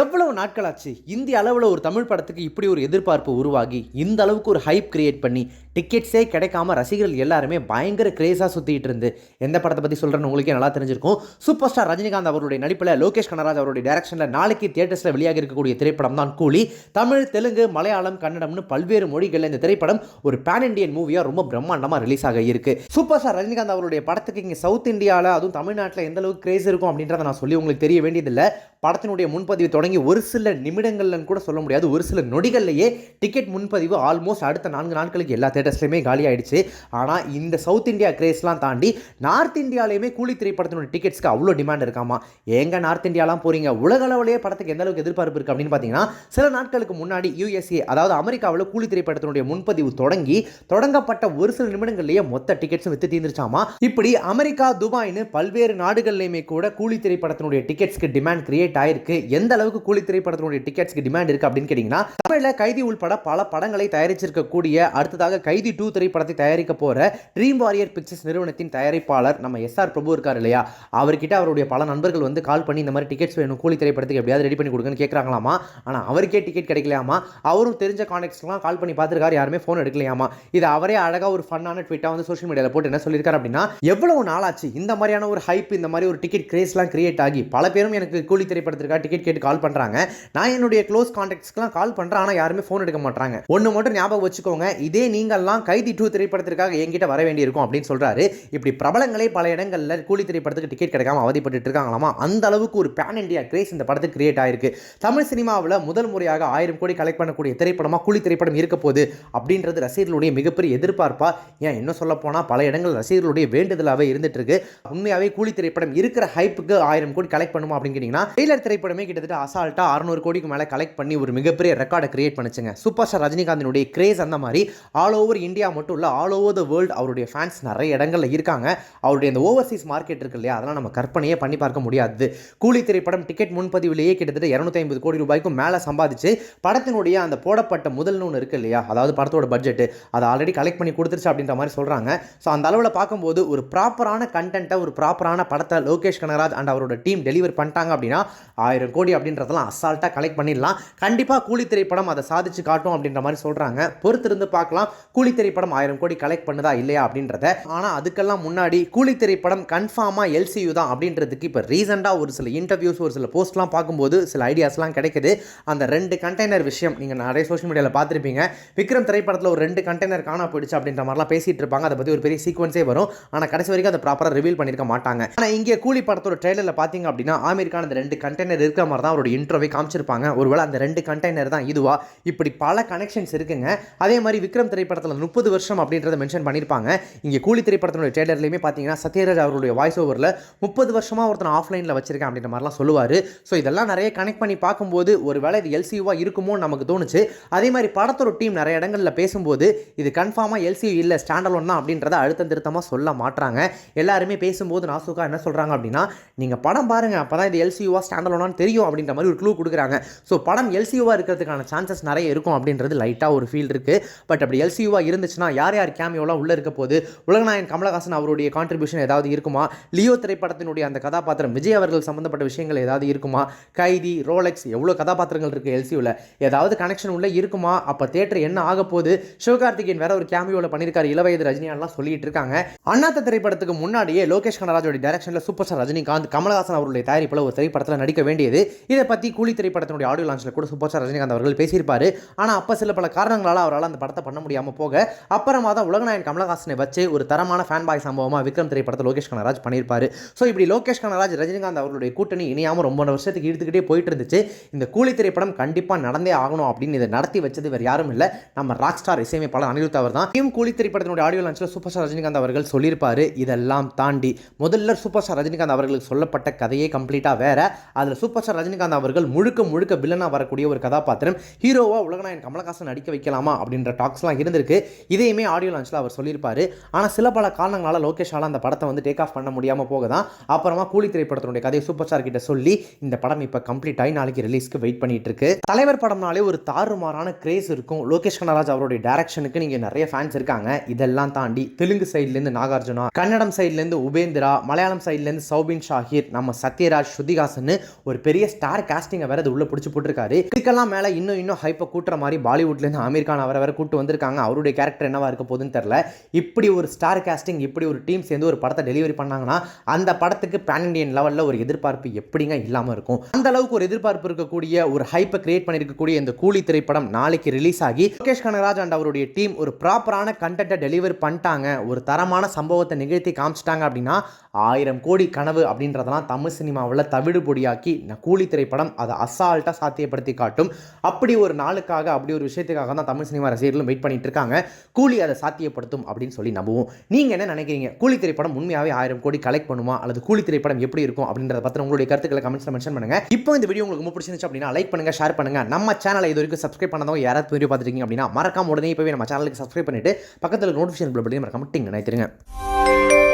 எவ்வளவு நாட்கள் ஆச்சு இந்திய அளவில் ஒரு தமிழ் படத்துக்கு இப்படி ஒரு எதிர்பார்ப்பு உருவாகி இந்த அளவுக்கு ஒரு ஹைப் கிரியேட் பண்ணி டிக்கெட்ஸே கிடைக்காம ரசிகர்கள் எல்லாருமே பயங்கர கிரேஸாக சுற்றிட்டு இருந்து எந்த படத்தை பற்றி சொல்கிறேன்னு உங்களுக்கே நல்லா தெரிஞ்சிருக்கும். சூப்பர் ஸ்டார் ரஜினிகாந்த் அவருடைய நடிப்பில் லோகேஷ் கனராஜ் அவருடைய டேரக்ஷனில் நாளைக்கு தியேட்டர்ஸில் வெளியாக இருக்கக்கூடிய திரைப்படம் தான் கூலி. தமிழ் தெலுங்கு மலையாளம் கன்னடம்னு பல்வேறு மொழிகளில் இந்த திரைப்படம் ஒரு பேன் இண்டியன் மூவியாக ரொம்ப பிரம்மாண்டமாக ரிலீஸ் ஆக இருக்கு. சூப்பர் ஸ்டார் ரஜினிகாந்த் அவருடைய படத்துக்கு இங்கே சவுத் இந்தியாவில் அதுவும் தமிழ்நாட்டில் எந்த அளவுக்கு கிரேஸ் இருக்கும் அப்படின்றத நான் சொல்லி உங்களுக்கு தெரிய வேண்டியதில்லை. படத்தினுடைய முன்பதிவு தொடங்கி ஒரு சில நிமிடங்கள்லன்னு கூட சொல்ல முடியாது. ஒரு சில நொடிகள்லையே டிக்கெட் முன்பதிவு ஆல்மோஸ்ட் அடுத்த நான்கு நாட்களுக்கு எல்லா தேட்டர்ஸ்லையுமே காலி ஆயிடுச்சு. ஆனால் இந்த சவுத் இந்தியா கிரேஸ்லாம் தாண்டி நார்த் இந்தியாலையுமே கூலி திரைப்படத்தினுடைய டிக்கெட்ஸ்க்கு அவ்வளோ டிமாண்ட் இருக்காமா? எங்கே நார்த் இந்தியாலாம் போகிறீங்க உலக அளவிலேயே படத்துக்கு எந்த அளவுக்கு எதிர்பார்ப்பு இருக்குது அப்படின்னு பார்த்தீங்கன்னா சில நாட்களுக்கு முன்னாடி யூஎஸ்ஏ அதாவது அமெரிக்காவில் கூலி திரைப்படத்தினுடைய முன்பதிவு தொடங்கி தொடங்கப்பட்ட ஒரு சில நிமிடங்கள்லேயே மொத்த டிக்கெட்ஸும் வித்து தீர்ந்துருச்சாமா? இப்படி அமெரிக்கா துபாய்னு பல்வேறு நாடுகள்லையுமே கூட கூலி திரைப்படத்தினுடைய டிக்கெட்ஸ்க்கு டிமாண்ட் கிரியேட் ஆயிருக்கு. எந்த அளவுக்கு கூலி திரைப்படத்தினுடைய டிக்கெட்ஸ்க்கு டிமாண்ட் இருக்கு அப்படின்னு கேட்டிங்கன்னா தமிழில் கைதி உள்பட பல படங்களை தயாரிச்சிருக்கக்கூடிய அடுத்ததாக கைதி டூ திரைப்படத்தை தயாரிக்க போகிற ட்ரீம் வாரியர் பிக்சர்ஸ் நிறுவனத்தின் தயாரிப்பாளர் நம்ம எஸ் ஆர் பிரபு இருக்கார் இல்லையா? அவர்கிட்ட அவருடைய பல நண்பர்கள் வந்து கால் பண்ணி இந்த மாதிரி டிக்கெட்ஸ் வேணும் கூலி திரைப்படத்துக்கு எப்படியாவது ரெடி பண்ணி கொடுங்கன்னு கேட்குறாங்களாமா ஆனால் அவருக்கே டிக்கெட் கிடைக்கலையாமா? அவரும் தெரிஞ்ச கான்டாக்ட்ஸ்லாம் கால் பண்ணி பார்த்துருக்காரு யாருமே ஃபோன் எடுக்கலையாமா? இது அவரே அழகாக ஒரு ஃபன்னான ட்விட்டாக வந்து சோஷியல் மீடியாவில் போட்டு என்ன சொல்லியிருக்காரு அப்படின்னா எவ்வளவு நாளாச்சு? இந்த மாதிரியான ஒரு ஹைப் இந்த மாதிரி ஒரு டிக்கெட் கிரேஸ்லாம் கிரியேட் ஆகி பல பேரும் எனக்கு கூலி திரைப்படத்திற்காக டிக்கெட் கேட்டு கால் பண்ணுறாங்க நான் என்னுடைய க்ளோஸ் கான்டாக்ட்ஸ்க்குலாம் கால் பண்ணுறேன் ஆனால் யாருமே ஃபோன் எடுக்க மாட்டாங்க ஒன்று மட்டும் ஞாபகம் வச்சுக்கோங்க. இதே நீங்கள்லாம் கைதி டூ திரைப்படத்திற்காக என்கிட்ட வர வேண்டியிருக்கும் அப்படின்னு சொல்கிறாரு இப்படி பிரபலங்களே பல இடங்களில் கூலி திரைப்படத்துக்கு டிக்கெட் கிடைக்காம அவதிப்பட்டு இருக்காங்களாமா? அந்த அளவுக்கு ஒரு பேன் இண்டியா கிரேஸ் இந்த படத்துக்கு கிரியேட் ஆயிருக்கு. தமிழ் சினிமாவில் முதல் முறையாக ஆயிரம் கோடி கலெக்ட் பண்ணக்கூடிய திரைப்படமாக கூலி திரைப்படம் இருக்க போகுது அப்படின்றது ரசிகர்களுடைய மிகப்பெரிய எதிர்பார்ப்பா. ஏன் இன்னும் சொல்ல போனால் பல இடங்கள் ரசிகர்களுடைய வேண்டுதலாகவே இருந்துட்டு இருக்கு உண்மையாகவே கூலி திரைப்படம் இருக்கிற ஹைப்புக்கு ஆயிரம் கோடி கலெக்ட் பண்ணுமா அப்படின்னு கேட்டிங்கன்னா டெய்லர் திரைப்படமே கிட்டத்தட்ட அசால்ட்டா அறுநூறு கோடிக்கு மேலே கலெக்ட் பண்ணி ஒரு மிகப்பெரிய ரெக்கார்டை கிரியேட் பண்ணிச்சுங்க. சூப்பர் ஸ்டார் ரஜினிகாந்தினுடைய கிரேஸ் அந்த மாதிரி ஆல் ஓவர் இந்தியா மட்டும் இல்லை ஆல் ஓவர் த வேர்ல்டு அவருடைய ஃபேன்ஸ் நிறைய இடங்களில் இருக்காங்க. அவருடைய இந்த ஓவர்சீஸ் மார்க்கெட் இருக்கு இல்லையா அதெல்லாம் நம்ம கற்பனையே பண்ணி பார்க்க முடியாது. கூலி திரைப்படம் டிக்கெட் முன்பதிவிலேயே கிட்டத்தட்ட இரநூத்தி ஐம்பது கோடி ரூபாய்க்கும் மேலே சம்பாதிச்சு படத்தினுடைய அந்த போடப்பட்ட முதல் ஒன்று இருக்கு இல்லையா அதாவது படத்தோட பட்ஜெட் அதை ஆல்ரெடி கலெக்ட் பண்ணி கொடுத்துருச்சு அப்படின்ற மாதிரி சொல்கிறாங்க ஸோ அந்த அளவில் பார்க்கும்போது ஒரு ப்ராப்பரான கண்டென்ட்டை ஒரு ப்ராப்பரான படத்தை லோகேஷ் கனகராஜ் அண்ட் அவரோட டீம் டெலிவர் பண்ணிட்டாங்க அப்படின்னா ஆயிரம் கோடி அப்படின்றதெல்லாம் அசால்ட்டாக கலெக்ட் பண்ணிடலாம். கண்டிப்பாக கூலி திரைப்படம் அதை சாதிச்சு காட்டும் அப்படின்ற மாதிரி சொல்கிறாங்க பொறுத்திருந்து பார்க்கலாம். கூலி திரைப்படம் ஆயிரம் கோடி கலெக்ட் பண்ணுதா இல்லையா அப்படின்றத. ஆனால் அதுக்கெல்லாம் முன்னாடி கூலி திரைப்படம் கன்ஃபார்மாக எல்சியூ தான் அப்படின்றதுக்கு இப்போ ரீசெண்டாக ஒரு சில இன்டர்வியூஸ் ஒரு சில போஸ்ட்லாம் பார்க்கும்போது சில ஐடியாஸ்லாம் கிடைக்குது. அந்த ரெண்டு கண்டெய்னர் விஷயம் நீங்கள் நிறைய சோஷியல் மீடியாவில் பார்த்துருப்பீங்க. விக்ரம் திரைப்படத்தில் ஒரு ரெண்டு கண்டெய்னர் காணா போயிடுச்சு அப்படின்ற மாதிரிலாம் பேசிட்டு இருப்பாங்க. அதை பற்றி ஒரு பெரிய சீக்வன்ஸே வரும். ஆனால் கடைசி வரைக்கும் அதை ப்ராப்பராக ரிவீல் பண்ணியிருக்க மாட்டாங்க. ஆனால் இங்கே கூலி படத்தோட ட்ரெயிலரில் பார்த்தீங்க அப்படின்னா ஆமீர்கான் அந்த ரெண்டு கண்டெய்னர் இருக்கிற மாதிரி தான் அவரோட இன்ட்ரோவை காமிச்சிருப்பாங்க. ஒருவேளை அந்த ரெண்டு கண்டெய்னர் தான் இதுவா? இப்படி பல கனெக்ஷன்ஸ் இருக்குங்க. அதே மாதிரி விக்ரம் திரைப்படத்தில் முப்பது வருஷம் அப்படின்றத மென்ஷன் பண்ணியிருப்பாங்க இங்கே கூலி திரைப்படத்தினுடைய ட்ரெய்லர்லையுமே பார்த்தீங்கன்னா சத்யராஜ் அவருடைய வாய்ஸ் ஓவரில் முப்பது வருஷமாக ஒருத்தன் ஆஃப்லைனில் வச்சிருக்கேன் அப்படின்ற மாதிரிலாம் சொல்லுவார். ஸோ இதெல்லாம் நிறைய கனெக்ட் பண்ணி பார்க்கும்போது ஒரு வேளை இது எல்சியூவாக இருக்குமோன்னு நமக்கு தோணுச்சு. அதே மாதிரி படத்தோட டீம் நிறைய இடங்களில் பேசும்போது இது கன்ஃபார்மாக எல்சியூ இல்லை ஸ்டாண்டலோன் தான் அப்படின்றத அழுத்தம் திருத்தமாக சொல்ல மாட்டாங்க எல்லாருமே பேசும்போது நாசுக்கா என்ன சொல்கிறாங்க அப்படின்னா நீங்கள் படம் பாருங்கள் அப்போ தான் இது எல்சியூவா ஒன்னான்னு தெரியும் அப்படின்ற மாதிரி ஒரு க்ளூ கொடுக்குறாங்க. ஸோ படம் எல்சியூவாக இருக்கிறதுக்கான சான்ஸ் சான்சஸ் நிறைய இருக்கும் அப்படின்றது லைட்டாக ஒரு ஃபீல் இருக்குது பட் அப்படி எல்சியூவாக இருந்துச்சுன்னா யார் யார் கேமியோலாம் உள்ளே இருக்க போது உலகநாயகன் கமலஹாசன் அவருடைய கான்ட்ரிபியூஷன் ஏதாவது இருக்குமா? லியோ திரைப்படத்தினுடைய அந்த கதாபாத்திரம் விஜய் அவர்கள் சம்மந்தப்பட்ட விஷயங்கள் ஏதாவது இருக்குமா? கைதி ரோலெக்ஸ் எவ்வளோ கதாபாத்திரங்கள் இருக்குது எல்சியூவில் ஏதாவது கனெக்ஷன் உள்ளே இருக்குமா? அப்போ தேட்டர் என்ன ஆக போகுது? சிவகார்த்திகேயன் வேற ஒரு கேமியோவில் பண்ணியிருக்காரு இளவயது ரஜினியான்லாம் சொல்லிட்டு இருக்காங்க. அண்ணாத்த திரைப்படத்துக்கு முன்னாடியே லோகேஷ் கனராஜோட டைரக்ஷனில் சூப்பர் ஸ்டார் ரஜினிகாந்த் கமலஹாசன் அவருடைய தயாரிப்பில் ஒரு திரைப்படத்தில் நடிக்க வேண்டியது. இதை பற்றி கூலி திரைப்படத்தினுடைய ஆடியோ லான்ச்சில் கூட சூப்பர் ஸ்டார் ரஜினிகாந்த் அவர்கள் பேசியிருப்பார். ஆனால் அப்போ சில பல காரணங்களால் அவரால் அந்த படத்தை பண்ண முடியாமல் போக அப்புறமா தான் உலகநாயன் கமலஹாசனை வச்சு ஒரு தரமான ஃபேன் பாய் சம்பவமாக விக்ரம் திரைப்படத்தை லோகேஷ் கனராஜ் பண்ணியிருப்பார். ஸோ இப்படி லோகேஷ் கனராஜ் ரஜினிகாந்த் அவருடைய கூட்டணி இணையாமல் ரொம்ப வருஷத்துக்கு இழுத்துக்கிட்டே போயிட்டு இருந்துச்சு இந்த கூலி திரைப்படம் கண்டிப்பாக நடந்தே ஆகணும் அப்படின்னு இதை நடத்தி வச்சது வேறு யாரும் இல்லை. நம்ம ராக் ஸ்டார் இசையமைப்பாளர் அனிருத் அவர் தான். டீம் கூலி திரைப்படத்தினுடைய ஆடியோ லான்ச்சில் சூப்பர் ஸ்டார் ரஜினிகாந்த் அவர்கள் சொல்லியிருப்பார். இதெல்லாம் தாண்டி முதல்ல சூப்பர் ஸ்டார் ரஜினிகாந்த் அவர்களுக்கு சொல்லப்பட்ட கதையே கம்ப்ளீட்டாக வேற. அதில் சூப்பர் ஸ்டார் ரஜினிகாந்த் அவர்கள் முழுக்க முழுக்க வில்லனாக வரக்கூடிய ஒரு கதாபாத்திரம் ஹீரோவாக உலகநாயகன் கமலஹாசன் நடிக்க வைக்கலாமா அப்படின்ற டாக்ஸ்லாம் இருந்திருக்கு. இதையுமே ஆடியோ லான்ச்சில் அவர் சொல்லியிருப்பார். ஆனால் சில பல காரணங்களால் லோகேஷால் அந்த படத்தை வந்து டேக் ஆஃப் பண்ண முடியாமல் போக தான் அப்புறமா கூலி திரைப்படத்தினுடைய கதையை சூப்பர் ஸ்டார் கிட்ட சொல்லி இந்த படம் இப்போ கம்ப்ளீட் ஆகி நாளைக்கு ரிலீஸ்க்கு வெயிட் பண்ணிட்டு இருக்கு. தலைவர் படம்னாலே ஒரு தாறுமாறான கிரேஸ் இருக்கும். லோகேஷ் கனராஜ் அவருடைய டேரக்ஷனுக்கு நீங்கள் நிறைய ஃபேன்ஸ் இருக்காங்க. இதெல்லாம் தாண்டி தெலுங்கு சைட்லேருந்து நாகார்ஜுனா கன்னடம் சைட்லேருந்து உபேந்திரா மலையாளம் சைட்லேருந்து சௌபின் ஷாஹிர் நம்ம சத்யராஜ் ஸ்ருதிகாசன் ஒரு பெரிய ஸ்டார் காஸ்டிங்கை வேற அது உள்ள பிடிச்சி போட்டிருக்காரு. இதுக்கெல்லாம் மேலே இன்னும் இன்னும் ஹைப்பை கூட்டுற மாதிரி பாலிவுட்லேருந்து அமீர் கான் அவரை வர கூட்டு வந்திருக்காங்க. அவருடைய கேரக்டர் என்னவா இருக்க போகுதுன்னு தெரில இப்படி ஒரு ஸ்டார் கேஸ்டிங் இப்படி ஒரு டீம் சேர்ந்து ஒரு படத்தை டெலிவரி பண்ணாங்கன்னா அந்த படத்துக்கு பேன் இண்டியன் லெவலில் ஒரு எதிர்பார்ப்பு எப்படிங்க இல்லாமல் இருக்கும்? அந்த அளவுக்கு ஒரு எதிர்பார்ப்பு இருக்கக்கூடிய ஒரு ஹைப்பை கிரியேட் பண்ணியிருக்கக்கூடிய இந்த கூலி திரைப்படம் நாளைக்கு ரிலீஸ் ஆகி லோகேஷ் கனகராஜ் அண்ட் அவருடைய டீம் ஒரு ப்ராப்பரான கண்டென்ட்டை டெலிவர் பண்ணிட்டாங்க. ஒரு தரமான சம்பவத்தை நிகழ்த்தி காமிச்சிட்டாங்க அப்படின்னா ஆயிரம் கோடி கனவு அப்படின்றதெல்லாம் தமிழ் சினிமாவில் தவிடு பொடியாக்கி கூலி திரைப்படம் அதை அசால்ட்டாக சாத்தியப்படுத்தி காட்டும். அப்படி ஒரு நாளுக்காக அப்படி ஒரு விஷயத்துக்காக தான் தமிழ் சினிமா ரசிகர்களும் வெயிட் பண்ணிட்டு இருக்காங்க. கூலி அதை சாத்தியப்படுத்தும் அப்படின்னு சொல்லி நம்புவோம். நீங்கள் என்ன நினைக்கிறீங்க? கூலி திரைப்படம் உண்மையாகவே ஆயிரம் கோடி கலெக்ட் பண்ணுமா? அல்லது கூலி திரைப்படம் எப்படி இருக்கும்? அப்படின்றத பற்றி உங்களுடைய கருத்துக்களை கமெண்ட்ஸில் மென்ஷன் பண்ணுங்க. இப்போ இந்த வீடியோ உங்களுக்கு ரொம்ப பிடிச்சிருந்துச்சு அப்படின்னா லைக் பண்ணுங்கள் ஷேர் பண்ணுங்கள் நம்ம சேனலை இது வரைக்கும் சப்ஸ்கிரைப் பண்ணதவங்க யாராவது வீடியோ பார்த்துருக்கீங்க அப்படின்னா மறக்காம உடனே இப்போவே நம்ம சேனலுக்கு சப்ஸ்கிரைப் பண்ணிட்டு பக்கத்தில் நோட்டிஃபிகேஷன் பில் பற்றி மறக்காம டிங் நினைத்துருங்க